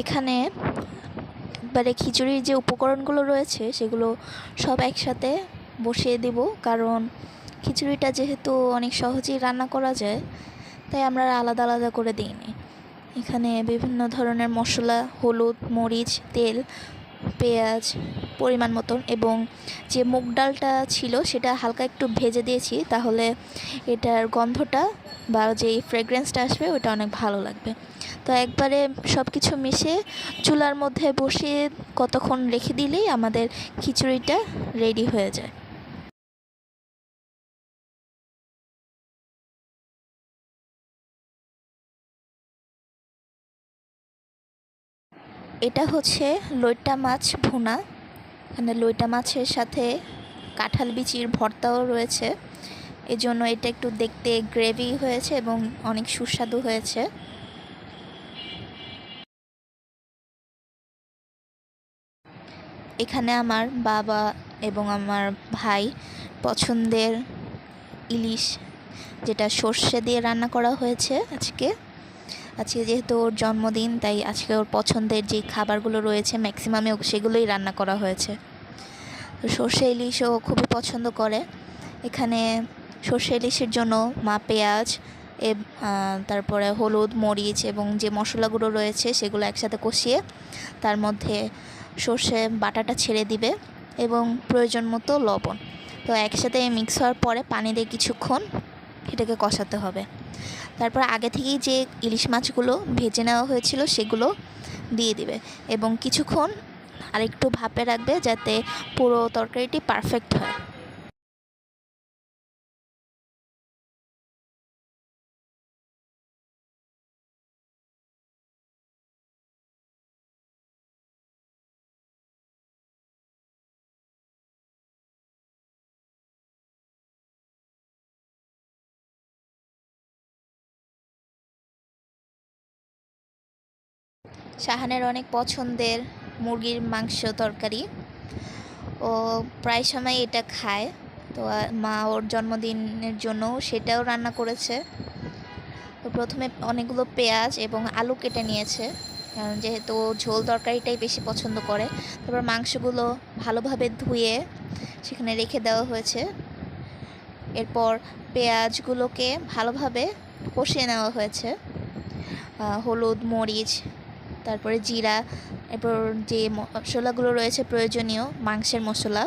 এখানে মানে খিচুড়ির যে উপকরণগুলো রয়েছে, সেগুলো সব একসাথে বসিয়ে দেব। কারণ খিচুড়িটা যেহেতু অনেক সহজেই রান্না করা যায়, তাই আমরা আলাদা আলাদা করে দিইনি। এখানে বিভিন্ন ধরনের মশলা, হলুদ, মরিচ, তেল, পেঁয়াজ পরিমাণ মতন এবং যে মুগ ডালটা ছিল সেটা হালকা একটু ভেজে দিয়েছি, তাহলে এটার গন্ধটা বা যে ফ্রেগরেন্সটা আসবে ওটা অনেক ভালো লাগবে। তো একবারে সব কিছু মিশিয়ে চুলার মধ্যে বসিয়ে কতক্ষণ রেখে দিলেই আমাদের খিচুড়িটা রেডি হয়ে যায়। এটা হচ্ছে লইট্টা মাছ ভুনা। এখানে লইট্টা মাছের সাথে কাঁঠাল বিচির ভর্তাও রয়েছে। এজন্য এটা একটু দেখতে গ্রেভি হয়েছে এবং অনেক সুস্বাদু হয়েছে। এখানে আমার বাবা এবং আমার ভাই পছন্দের ইলিশ, যেটা সর্ষে দিয়ে রান্না করা হয়েছে আজকে। আজকে যেহেতু ওর জন্মদিন, তাই আজকে ওর পছন্দের যে খাবারগুলো রয়েছে ম্যাক্সিমামে সেগুলোই রান্না করা হয়েছে। সর্ষে ইলিশও খুবই পছন্দ করে। এখানে সর্ষে ইলিশের জন্য মা পেঁয়াজ এ তারপরে হলুদ, মরিচ এবং যে মশলাগুলো রয়েছে, সেগুলো একসাথে কষিয়ে তার মধ্যে সর্ষে বাটাটা ছেড়ে দিবে এবং প্রয়োজন মতো লবণ। তো একসাথে মিক্স হওয়ার পরে পানি দিয়ে কিছুক্ষণ এটাকে কষাতে হবে। তারপর আগে থেকেই যে ইলিশ মাছগুলো ভেজে নেওয়া হয়েছিল সেগুলো দিয়ে দিবে এবং কিছুক্ষণ আরেকটু ভাপে রাখবে যাতে পুরো তরকারিটি পারফেক্ট হয়। শাহানের অনেক পছন্দের মুরগির মাংস তরকারি। ও প্রায় সময় এটা খায়। তো মা ওর জন্মদিনের জন্য সেটাও রান্না করেছে। তো প্রথমে অনেকগুলো পেঁয়াজ এবং আলু কেটে নিয়েছে। কারণ যেহেতু ঝোল তরকারিটাই বেশি পছন্দ করে, তারপর মাংসগুলো ভালোভাবে ধুয়ে সেখানে রেখে দেওয়া হয়েছে। এরপর পেঁয়াজগুলোকে ভালোভাবে কষিয়ে নেওয়া হয়েছে। হলুদ, মরিচ তারপরে জিরা, এরপর যে মশলাগুলো রয়েছে প্রয়োজনীয়, মাংসের মশলা,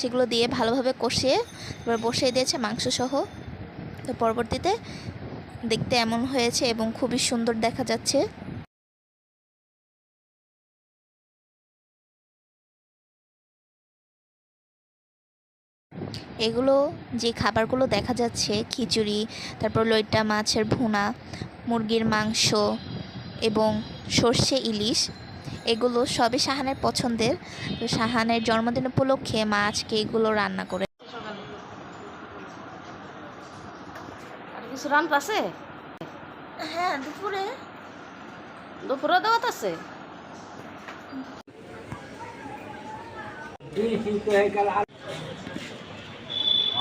সেগুলো দিয়ে ভালোভাবে কষিয়ে, এবার বসিয়ে দিয়েছে মাংস সহ তো পরবর্তীতে দেখতে এমন হয়েছে এবং খুবই সুন্দর দেখা যাচ্ছে। এগুলো যে খাবারগুলো দেখা যাচ্ছে, খিচুড়ি, তারপর লইট্টা মাছের ভুনা, মুরগির মাংস এবং সর্ষে ইলিশ এগুলো সবই শাহানের পছন্দের। তো শাহানের জন্মদিন উপলক্ষে মা আজকে এগুলো রান্না করে আর কিছু রান্না আছে? হ্যাঁ দুপুরে। দুপুরে দাওয়াত আছে?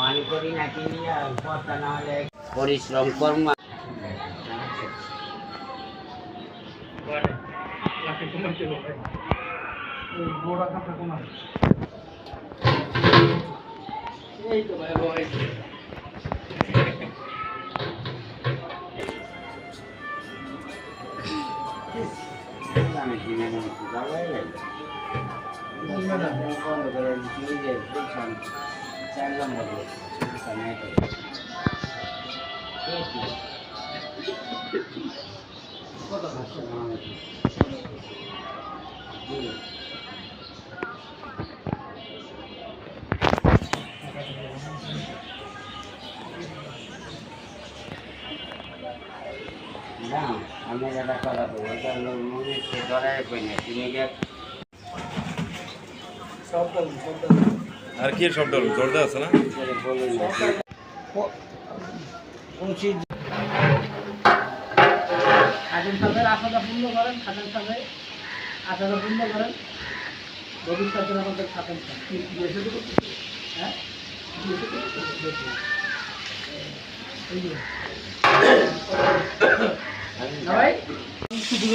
অনেক করি না কিনি আর কথা না হলে পরিশ্রম কর্ম আমি কিনে নেবো যাওয়াই লাগে বন্ধ করে দিচ্ছি ওই যে বলছেন চার নম্বর কত খাচ্ছে না আমি বলব ওটা লোক মনে সে ধরায় কই না তুমি আর কি শব্দ জোরদার আছে না? খাদেন সাহেবের আশাটা পূর্ণ করেন খাদেন সাহেবের আশাটা পূর্ণ করেন। ভবিষ্যতের আমাদের থাকেন হ্যাঁ? ভাই? শুধু